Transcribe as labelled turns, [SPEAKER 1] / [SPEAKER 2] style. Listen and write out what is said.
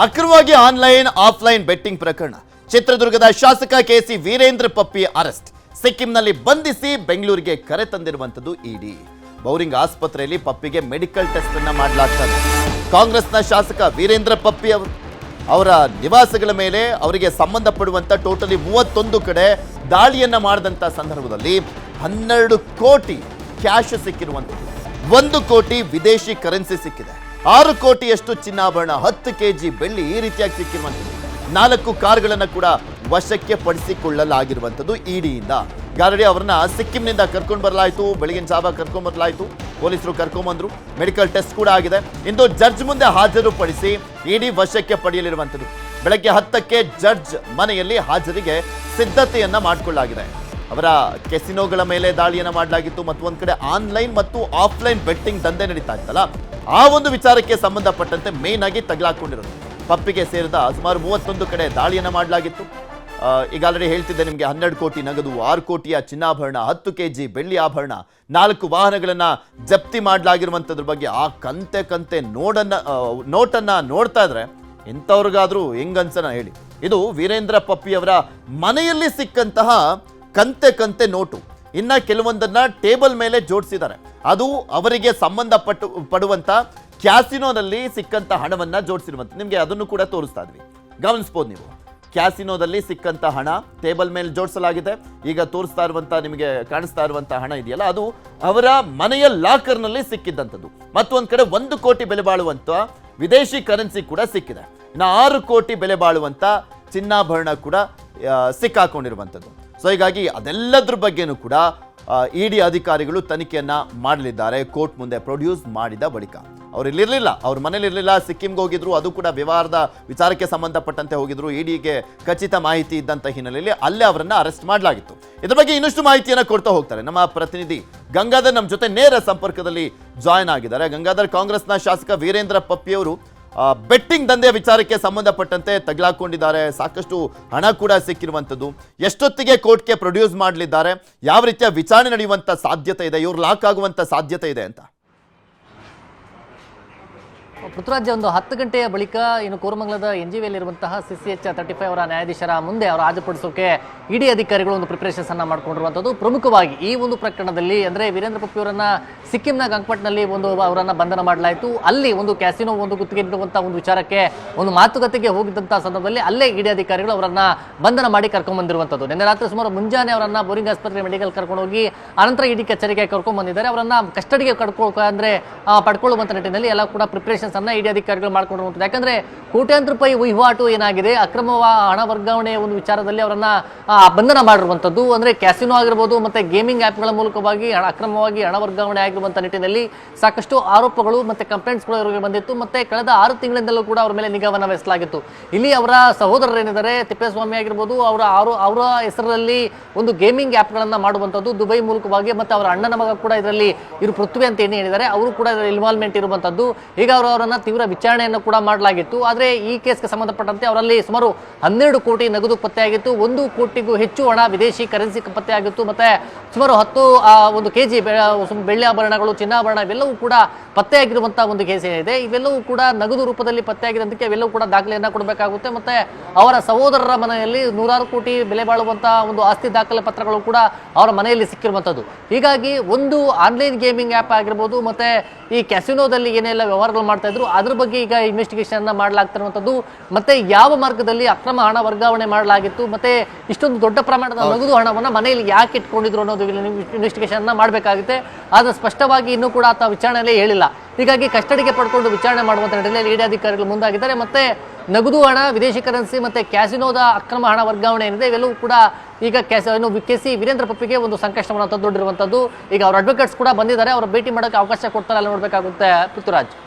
[SPEAKER 1] ಅಕ್ರಮವಾಗಿ online, offline betting ಪ್ರಕರಣ. ಚಿತ್ರದುರ್ಗದ ಶಾಸಕ ಕೆಸಿ ವೀರೇಂದ್ರ ಪಪ್ಪಿ ಅರೆಸ್ಟ್. ಸಿಕ್ಕಿಂನಲ್ಲಿ ಬಂಧಿಸಿ ಬೆಂಗಳೂರಿಗೆ ಕರೆ ತಂದಿರುವಂತದ್ದು ಇಡಿ. ಬೌರಿಂಗ್ ಆಸ್ಪತ್ರೆಯಲ್ಲಿ ಪಪ್ಪಿಗೆ ಮೆಡಿಕಲ್ ಟೆಸ್ಟ್ ಅನ್ನ ಮಾಡಲಾಗ್ತದೆ ಕಾಂಗ್ರೆಸ್ನ ಶಾಸಕ ವೀರೇಂದ್ರ ಪಪ್ಪಿ ಅವರು ನಿವಾಸಗಳ ಮೇಲೆ ಅವರಿಗೆ ಸಂಬಂಧಪಡುವಂತ ಟೋಟಲಿ ಮೂವತ್ತೊಂದು ಕಡೆ ದಾಳಿಯನ್ನ ಮಾಡಿದಂತ ಸಂದರ್ಭದಲ್ಲಿ ಹನ್ನೆರಡು ಕೋಟಿ ಕ್ಯಾಶ್ ಸಿಕ್ಕಿರುವಂತದ್ದು ಒಂದು ಕೋಟಿ ವಿದೇಶಿ ಕರೆನ್ಸಿ ಸಿಕ್ಕಿದೆ. ಆರು ಕೋಟಿಯಷ್ಟು ಚಿನ್ನಾಭರಣ, ಹತ್ತು ಕೆಜಿ ಬೆಳ್ಳಿ ಈ ರೀತಿಯಾಗಿ ಸಿಕ್ಕಿರುವಂಥದ್ದು. ನಾಲ್ಕು ಕಾರ್ಗಳನ್ನು ಕೂಡ ವಶಕ್ಕೆ ಪಡಿಸಿಕೊಳ್ಳಲಾಗಿರುವಂಥದ್ದು ಇಡಿಯಿಂದ ಗಾರಡಿ ಅವರನ್ನ ಸಿಕ್ಕಿಂನಿಂದ ಕರ್ಕೊಂಡು ಬರಲಾಯಿತು, ಬೆಳಗಿನ ಜಾವ ಕರ್ಕೊಂಡು ಬರಲಾಯಿತು, ಪೊಲೀಸರು ಕರ್ಕೊಂಬಂದ್ರು ಮೆಡಿಕಲ್ ಟೆಸ್ಟ್ ಕೂಡ ಆಗಿದೆ. ಇಂದು ಜಡ್ಜ್ ಮುಂದೆ ಹಾಜರುಪಡಿಸಿ ಇಡಿ ವಶಕ್ಕೆ ಪಡೆಯಲಿರುವಂಥದ್ದು. ಬೆಳಗ್ಗೆ ಹತ್ತಕ್ಕೆ ಜಡ್ಜ್ ಮನೆಯಲ್ಲಿ ಹಾಜರಿಗೆ ಸಿದ್ಧತೆಯನ್ನ ಮಾಡಿಕೊಳ್ಳಲಾಗಿದೆ. ಅವರ ಕೆಸಿನೋಗಳ ಮೇಲೆ ದಾಳಿಯನ್ನು ಮಾಡಲಾಗಿತ್ತು ಮತ್ತು ಒಂದ್ ಕಡೆ ಆನ್ಲೈನ್ ಮತ್ತು ಆಫ್ಲೈನ್ ಬೆಟ್ಟಿಂಗ್ ದಂಧೆ ನಡೀತಾ ಇತ್ತಲ್ಲ? ಆ ಒಂದು ವಿಚಾರಕ್ಕೆ ಸಂಬಂಧಪಟ್ಟಂತೆ ಮೇನ್ ಆಗಿ ತಗಲಾಕೊಂಡಿರೋದು. ಪಪ್ಪಿಗೆ ಸೇರಿದ ಸುಮಾರು ಮೂವತ್ತೊಂದು ಕಡೆ ದಾಳಿಯನ್ನು ಮಾಡಲಾಗಿತ್ತು. ಈಗ ಆಲ್ರೆಡಿ ಹೇಳ್ತಿದ್ದೆ ನಿಮಗೆ ಹನ್ನೆರಡು ಕೋಟಿ ನಗದು, ಆರು ಕೋಟಿಯ ಚಿನ್ನಾಭರಣ, ಹತ್ತು ಕೆ ಜಿ ಬೆಳ್ಳಿ ಆಭರಣ, ನಾಲ್ಕು ವಾಹನಗಳನ್ನು ಜಪ್ತಿ ಮಾಡಲಾಗಿರುವಂಥದ್ರ ಬಗ್ಗೆ ಆ ಕಂತೆ ಕಂತೆ ನೋಡನ್ನ ನೋಟನ್ನು ನೋಡ್ತಾ ಇದ್ರೆ ಎಂಥವ್ರಿಗಾದ್ರೂ ಹೆಂಗನ್ಸನ ಹೇಳಿ. ಇದು ವೀರೇಂದ್ರ ಪಪ್ಪಿಯವರ ಮನೆಯಲ್ಲಿ ಸಿಕ್ಕಂತಹ ಕಂತೆ ಕಂತೆ ನೋಟು. ಇನ್ನ ಕೆಲವೊಂದನ್ನ ಟೇಬಲ್ ಮೇಲೆ ಜೋಡಿಸಿದ್ದಾರೆ. ಅದು ಅವರಿಗೆ ಸಂಬಂಧಪಟ್ಟು, ಪಡುವಂತ ಕ್ಯಾಸಿನೋದಲ್ಲಿ ಸಿಕ್ಕಂತ ಹಣವನ್ನ ಜೋಡಿಸಿರುವಂತ ನಿಮಗೆ ಅದನ್ನು ಕೂಡ ತೋರಿಸ್ತಾ ಇದ್ವಿ. ಗಮನಿಸ್ಬೋದು ನೀವು. ಕ್ಯಾಸಿನೋದಲ್ಲಿ ಸಿಕ್ಕಂತ ಹಣ ಟೇಬಲ್ ಮೇಲೆ ಜೋಡಿಸಲಾಗಿದೆ. ಈಗ ತೋರಿಸ್ತಾ ಇರುವಂಥ ನಿಮಗೆ ಕಾಣಿಸ್ತಾ ಇರುವಂಥ ಹಣ ಇದೆಯಲ್ಲ, ಅದು ಅವರ ಮನೆಯ ಲಾಕರ್ನಲ್ಲಿ ಸಿಕ್ಕಿದ್ದಂಥದ್ದು ಮತ್ತೊಂದು ಕಡೆ ಒಂದು ಕೋಟಿ ಬೆಲೆ ಬಾಳುವಂತ ವಿದೇಶಿ ಕರೆನ್ಸಿ ಕೂಡ ಸಿಕ್ಕಿದೆ. ಇನ್ನು ಆರು ಕೋಟಿ ಬೆಲೆ ಬಾಳುವಂತ ಚಿನ್ನಾಭರಣ ಕೂಡ ಸಿಕ್ಕಾಕೊಂಡಿರುವಂಥದ್ದು ಸೊ ಹೀಗಾಗಿ ಅದೆಲ್ಲದ್ರ ಬಗ್ಗೆನೂ ಕೂಡ ಇಡಿ ಅಧಿಕಾರಿಗಳು ತನಿಖೆಯನ್ನ ಮಾಡಲಿದ್ದಾರೆ. ಕೋರ್ಟ್ ಮುಂದೆ ಪ್ರೊಡ್ಯೂಸ್ ಮಾಡಿದ ಬಳಿಕ. ಅವ್ರು ಇಲ್ಲಿರ್ಲಿಲ್ಲ. ಅವ್ರ ಮನೇಲಿ ಇರಲಿಲ್ಲ. ಸಿಕ್ಕಿಂಗೆ ಹೋಗಿದ್ರು. ಅದು ಕೂಡ ವ್ಯವಹಾರದ ವಿಚಾರಕ್ಕೆ ಸಂಬಂಧಪಟ್ಟಂತೆ ಹೋಗಿದ್ರು. ಇಡಿಗೆ ಖಚಿತ ಮಾಹಿತಿ ಇದ್ದಂಥ ಹಿನ್ನೆಲೆಯಲ್ಲಿ ಅಲ್ಲೇ ಅವರನ್ನು ಅರೆಸ್ಟ್ ಮಾಡಲಾಗಿತ್ತು. ಇದ್ರ ಬಗ್ಗೆ ಇನ್ನಷ್ಟು ಮಾಹಿತಿಯನ್ನ ಕೊಡ್ತಾ ಹೋಗ್ತಾರೆ. ನಮ್ಮ ಪ್ರತಿನಿಧಿ ಗಂಗಾಧರ್ ನಮ್ಮ ಜೊತೆ ನೇರ ಸಂಪರ್ಕದಲ್ಲಿ ಜಾಯ್ನ್ ಆಗಿದ್ದಾರೆ. ಗಂಗಾಧರ್ ಕಾಂಗ್ರೆಸ್ನ ಶಾಸಕ ವೀರೇಂದ್ರ ಪಪ್ಪಿಯವರು ಬೆಟ್ಟಿಂಗ್ ದಂಧೆ ವಿಚಾರಕ್ಕೆ ಸಂಬಂಧಪಟ್ಟಂತೆ ತಗಲಾಕೊಂಡಿದ್ದಾರೆ. ಸಾಕಷ್ಟು ಹಣ ಕೂಡ ಸಿಕ್ಕಿರುವಂಥದ್ದು. ಎಷ್ಟೊತ್ತಿಗೆ ಕೋರ್ಟ್ಗೆ ಪ್ರೊಡ್ಯೂಸ್ ಮಾಡಲಿದ್ದಾರೆ? ಯಾವ ರೀತಿಯ ವಿಚಾರಣೆ ನಡೆಯುವಂತ ಸಾಧ್ಯತೆ ಇದೆ? ಇವ್ರು ಲಾಕ್ ಆಗುವಂಥ ಸಾಧ್ಯತೆ ಇದೆ ಅಂತ.
[SPEAKER 2] ಪೃಥ್ವಿರಾಜ್ ಒಂದು ಹತ್ತು ಗಂಟೆಯ ಬಳಿಕ ಇನ್ನು ಕೋರಮಂಗಲದ N G ವಿಯಲ್ಲಿರುವಂತಹ C C H thirty five ಅವರ ನ್ಯಾಯಾಧೀಶರ ಮುಂದೆ ಅವರು ಹಾಜರುಪಡಿಸೋಕೆ ಇಡಿ ಅಧಿಕಾರಿಗಳು ಒಂದು ಪ್ರಿಪರೇಷನ್ಸ್ ಅನ್ನ ಮಾಡ್ಕೊಂಡಿರುವಂಥದ್ದು. ಪ್ರಮುಖವಾಗಿ ಈ ಒಂದು ಪ್ರಕರಣದಲ್ಲಿ ಅಂದ್ರೆ ವೀರೇಂದ್ರ ಪಪ್ಪಿ ಅವರನ್ನ ಸಿಕ್ಕಿಂನ ಗಂಗ್ಪಟ್ನಲ್ಲಿ ಒಂದು ಅವರನ್ನ ಬಂಧನ ಮಾಡಲಾಯಿತು. ಅಲ್ಲಿ ಒಂದು ಕ್ಯಾಸಿನೋ ಒಂದು ಗುತ್ತಿಗೆ ನೀಡುವಂತಹ ಒಂದು ವಿಚಾರಕ್ಕೆ ಒಂದು ಮಾತುಕತೆಗೆ ಹೋಗಿದ್ದಂತಹ ಸಂದರ್ಭದಲ್ಲಿ ಅಲ್ಲೇ ಇಡಿ ಅಧಿಕಾರಿಗಳು ಅವರನ್ನ ಬಂಧನ ಮಾಡಿ ಕರ್ಕೊಂಡ್ ಬಂದಿರುವಂಥದ್ದು. ನಿನ್ನೆ ರಾತ್ರಿ ಸುಮಾರು ಮುಂಜಾನೆ ಅವರನ್ನ ಬೋರಿಂಗ್ ಆಸ್ಪತ್ರೆ ಮೆಡಿಕಲ್ ಕರ್ಕೊಂಡು ಹೋಗಿ, ಅನಂತರ ಇಡಿ ಕಚೇರಿಗೆ ಕರ್ಕೊಂಡ್ ಬಂದಿದ್ದಾರೆ. ಅವರನ್ನ ಕಸ್ಟಡಿಗೆ ಕಡ್ಕೊ ಅಂದ್ರೆ ಪಡ್ಕೊಳ್ಳುವಂಥ ನಿಟ್ಟಿನಲ್ಲಿ ಎಲ್ಲ ಕೂಡ ಪ್ರಿಪರೇಷನ್ಸ್ ಅನ್ನ ಇಡಿ ಅಧಿಕಾರಿಗಳು ಮಾಡ್ಕೊಂಡಿರುವಂಥದ್ದು. ಯಾಕಂದ್ರೆ ಕೋಟ್ಯಾಂತರ ರೂಪಾಯಿ ವಹಿವಾಟು ಏನಾಗಿದೆ? ಅಕ್ರಮ ಹಣ ವರ್ಗಾವಣೆ ಒಂದು ವಿಚಾರದಲ್ಲಿ ಅವರನ್ನ ಬಂಧನ ಮಾಡಿರುವಂಥದ್ದು. ಅಂದ್ರೆ ಕ್ಯಾಸಿನೋ ಆಗಿರ್ಬೋದು, ಮತ್ತೆ ಗೇಮಿಂಗ್ ಆ್ಯಪ್ಗಳ ಮೂಲಕವಾಗಿ ಅಕ್ರಮವಾಗಿ ಹಣ ವರ್ಗಾವಣೆ ಆಗಿರುವಂಥ ನಿಟ್ಟಿನಲ್ಲಿ ಸಾಕಷ್ಟು ಆರೋಪಗಳು ಮತ್ತೆ ಕಂಪ್ಲೇಂಟ್ಸ್ಗಳು ಇವರಿಗೆ ಬಂದಿತ್ತು. ಮತ್ತೆ ಕಳೆದ ಆರು ತಿಂಗಳಿಂದಲೂ ಕೂಡ ಅವರ ಮೇಲೆ ನಿಗಾವನ್ನ ವಹಿಸಲಾಗಿತ್ತು. ಇಲ್ಲಿ ಅವರ ಸಹೋದರರೇನಿದ್ದಾರೆ ತಿಪ್ಪೇಸ್ವಾಮಿ ಆಗಿರ್ಬೋದು, ಅವರ ಆರು, ಅವರ ಹೆಸರಲ್ಲಿ ಒಂದು ಗೇಮಿಂಗ್ ಆ್ಯಪ್ಗಳನ್ನು ಮಾಡುವಂಥದ್ದು ದುಬೈ ಮೂಲಕವಾಗಿ, ಮತ್ತು ಅವರ ಅಣ್ಣನ ಮಗ ಕೂಡ ಇದರಲ್ಲಿ ಇರು, ಪೃಥ್ವಿ ಅಂತ ಏನು ಹೇಳಿದ್ದಾರೆ ಅವರು ಕೂಡ ಇದರಲ್ಲಿ ಇನ್ವಾಲ್ವ್ಮೆಂಟ್ ಇರುವಂಥದ್ದು. ಈಗ ಅವರು ಅವರನ್ನು ತೀವ್ರ ವಿಚಾರಣೆಯನ್ನು ಕೂಡ ಮಾಡಲಾಗಿತ್ತು. ಆದರೆ ಈ ಕೇಸ್ಗೆ ಸಂಬಂಧಪಟ್ಟಂತೆ ಅವರಲ್ಲಿ ಸುಮಾರು ಹನ್ನೆರಡು ಕೋಟಿ ನಗದು ಪತ್ತೆಯಾಗಿತ್ತು. ಒಂದು ಕೋಟಿಗೂ ಹೆಚ್ಚು ಹಣ ವಿದೇಶಿ ಕರೆನ್ಸಿ ಪತ್ತೆಯಾಗಿತ್ತು. ಮತ್ತೆ ಸುಮಾರು ಹತ್ತು ಒಂದು ಕೆ ಜಿ ಬೆಳ್ಳಿ ಆಭರಣಗಳು, ಚಿನ್ನಾಭರಣ ಇವೆಲ್ಲವೂ ಕೂಡ ಪತ್ತೆಯಾಗಿರುವಂಥ ಒಂದು ಕೇಸ್ ಏನಿದೆ. ಇವೆಲ್ಲವೂ ಕೂಡ ನಗದು ರೂಪದಲ್ಲಿ ಪತ್ತೆಯಾಗಿರೋದಕ್ಕೆ ಇವೆಲ್ಲವೂ ಕೂಡ ದಾಖಲೆಯನ್ನು ಕೊಡಬೇಕಾಗುತ್ತೆ. ಮತ್ತೆ ಅವರ ಸಹೋದರರ ಮನೆಯಲ್ಲಿ ನೂರಾರು ಕೋಟಿ ಬೆಲೆ ಬಾಳುವಂತಹ ಒಂದು ಆಸ್ತಿ ದಾಖಲೆ ಪತ್ರಗಳು ಕೂಡ ಅವರ ಮನೆಯಲ್ಲಿ ಸಿಕ್ಕಿರುವಂಥದ್ದು ಹೀಗಾಗಿ ಒಂದು ಆನ್ಲೈನ್ ಗೇಮಿಂಗ್ ಆ್ಯಪ್ ಆಗಿರ್ಬೋದು, ಮತ್ತೆ ಈ ಕ್ಯಾಸಿನೋದಲ್ಲಿ ಏನೆಲ್ಲ ವ್ಯವಹಾರಗಳು ಮಾಡ್ತಾ ಇದ್ರು ಅದ್ರ ಬಗ್ಗೆ ಈಗ ಇನ್ವೆಸ್ಟಿಗೇಷನ್ ಮಾಡಲಾಗ್ತಿರುವಂಥದ್ದು ಮತ್ತೆ ಯಾವ ಮಾರ್ಗದಲ್ಲಿ ಅಕ್ರಮ ಹಣ ವರ್ಗಾವಣೆ ಮಾಡಲಾಗಿತ್ತು ಮತ್ತೆ ಇಷ್ಟೊಂದು ದೊಡ್ಡ ಪ್ರಮಾಣದ ನಗದು ಹಣವನ್ನ ಮನೆಯಲ್ಲಿ ಯಾಕೆ ಇಟ್ಕೊಂಡಿದ್ರು ಅನ್ನೋದು ಇನ್ವೆಸ್ಟಿಗೇಷನ್ ಮಾಡಬೇಕಾಗುತ್ತೆ. ಆದ್ರೆ ಸ್ಪಷ್ಟವಾಗಿ ಇನ್ನೂ ಕೂಡ ಆತ ವಿಚಾರಣೆಯಲ್ಲಿ ಹೇಳಿಲ್ಲ. ಹೀಗಾಗಿ ಕಸ್ಟಡಿಗೆ ಪಡ್ಕೊಂಡು ವಿಚಾರಣೆ ಮಾಡುವಂತ ನಿಟ್ಟಿನಲ್ಲಿ ಇಡಿ ಅಧಿಕಾರಿಗಳು ಮುಂದಾಗಿದ್ದಾರೆ. ಮತ್ತೆ ನಗದು ಹಣ ವಿದೇಶಿ ಕರೆನ್ಸಿ ಮತ್ತೆ ಕ್ಯಾಸಿನೋದ ಅಕ್ರಮ ಹಣ ವರ್ಗಾವಣೆ ಏನಿದೆ ಇವೆಲ್ಲವೂ ಕೂಡ ಈಗ ಕ್ಯಾಸ ಏನು ಕೆ ಸಿ ವೀರೇಂದ್ರ ಪಪ್ಪಿಗೆ ಒಂದು ಸಂಕಷ್ಟವನ್ನು ತಂದೊಡ್ಡಿರುವಂಥದ್ದು ಈಗ ಅವ್ರ ಅಡ್ವೊಕೇಟ್ಸ್ ಕೂಡ ಬಂದಿದ್ದಾರೆ. ಅವರ ಭೇಟಿ ಮಾಡೋಕ್ಕೆ ಅವಕಾಶ ಕೊಡ್ತಾರೆ ಅಲ್ಲಿ ನೋಡಬೇಕಾಗುತ್ತೆ ಪೃಥ್ವಿರಾಜ್.